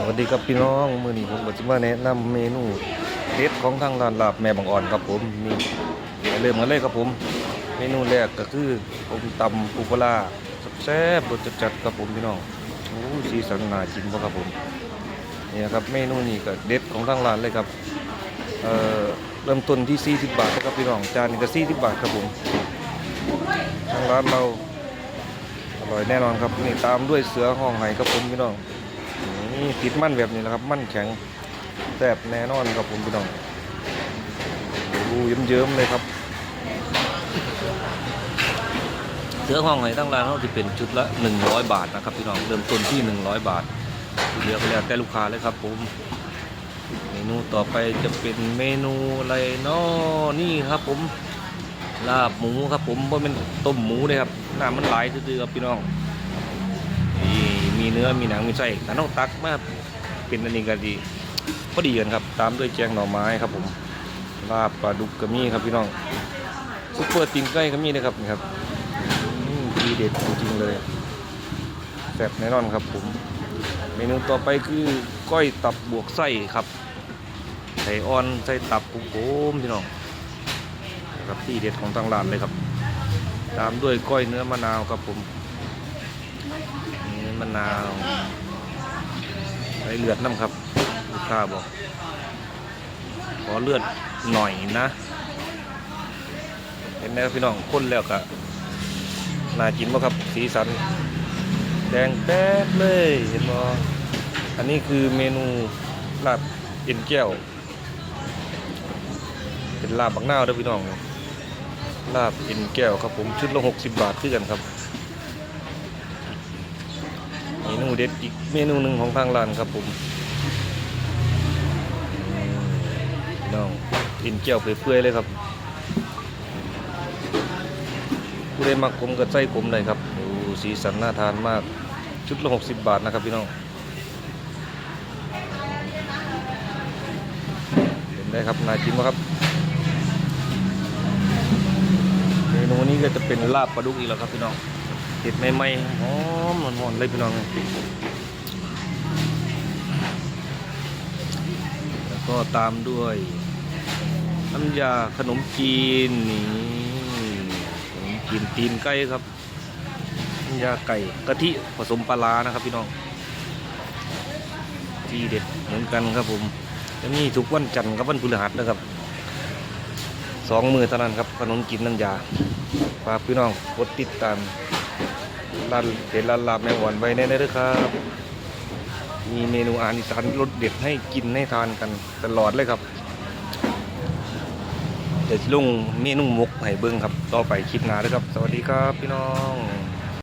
สวัสดีครับพี่น้องมือนี้ผมก็จะมาแนะนำเมนูเด็ดของทางร้านลาบแม่บางอ่อนครับผมนี่เริ่มกันเลยครับผม เมนูแรกก็คือผมตำปูปลาแซ่บรสจัดๆครับผมพี่น้องโอ้สีสันน่ากินบ่ครับผมนี่นะครับเมนูนี้ก็เด็ดของทางร้านเลยครับเอ่อเริ่มต้นที่ 40 บาทนะครับพี่น้องจานนี้ก็40 บาทครับผมทางร้านเราอร่อยแน่นอนครับนี่ตามด้วยเสือห้องไห้ครับผมพี่น้อง นี่ติดมั่นแบบนี้นะครับ มั่นแข็งแซ่บแน่นอนครับผมพี่น้องดูเยิ้มๆเลยครับ เสื้อห้องไหนตั้งร้านเขาจะเป็นชุดละ 100 บาทนะครับพี่น้องเริ่มต้นที่ 100 บาทเหลือก็แล้วแต่ลูกค้าเลยครับผมเมนูต่อไปจะเป็นเมนูอะไรเนาะนี่ครับผมลาบหมูครับผมเพราะเป็นต้มหมูเลยครับน้ำมันไหลซื่อๆครับพี่น้อง มีเนื้อมีหนังมีไส้แต่ต้องตักมาเป็นอันนี้ก็ดีพอดีกันครับ ตามด้วยแกงหน่อไม้ครับผมลาบปลาดุกกระมี่ครับพี่น้องซุปเปอร์ตีนไก่กระมี่นะครับนี่ครับดีเด็ดจริงๆเลยแซ่บแน่นอนครับผมเมนูต่อไปคือก้อยตับบวกไส้ครับไส้อ่อนไส้ตับปุ้มพี่น้องนะครับที่เด็ดของทางร้านเลยครับ ตามด้วยก้อยเนื้อมะนาวครับผม นี่มะนาวใส่เลือดน้ำครับลูกค้าบอก ขอเลือดหน่อยนะ เห็นไหมครับพี่น้องคนแล้วก็น่ากินบ่ครับ สีสัน แดงแป๊ดเลย เห็นบ่อันนี้คือเมนูลาบเอ็นแก้ว เป็นลาบบักนาวเด้อพี่น้องลาบเอ็นแก้วครับผมชุดละ60บาทคือกันครับ เมนูเด็ดอีกเมนูหนึ่งของทางร้านครับผมพี่น้องกินเกี๊ยวเปื่อยๆเลยครับผู้ใดมักผมก็ใส่ผมเลยครับดูสีสันน่าทานมากชุดละ60บบาทนะครับพี่น้องเห็นได้ครับน่ากินไหมครับเมนูนี้ก็จะเป็นลาบปลาดุกอีกแล้วครับพี่น้อง ห็ดใหม่ๆหอมหอนๆเลยพี่น้องแล้วก็ตามด้วย น้ำยาขนมจีนนี่ขนมจีนตีนไก่ครับน้ำยาไก่กะทิผสมปลานะครับพี่น้องที่เด็ดเหมือนกันครับผมจะมีทุกวันจันทร์กับวันพฤหัสนะครับสองมือเท่านั้นครับขนมจีนน้ำยาฝากพี่น้องกดติดตาม ร้านเป็นร้านลาบแม่หวานไว้แน่ๆเลยครับ มีเมนูอาหารอีสานรสเด็ดให้กินให้ทานกันตลอดเลยครับ เดี๋ยวลุงเมนูหมกให้เบิ้งครับ ต่อไปคลิปหน้าเลยครับ สวัสดีครับพี่น้อง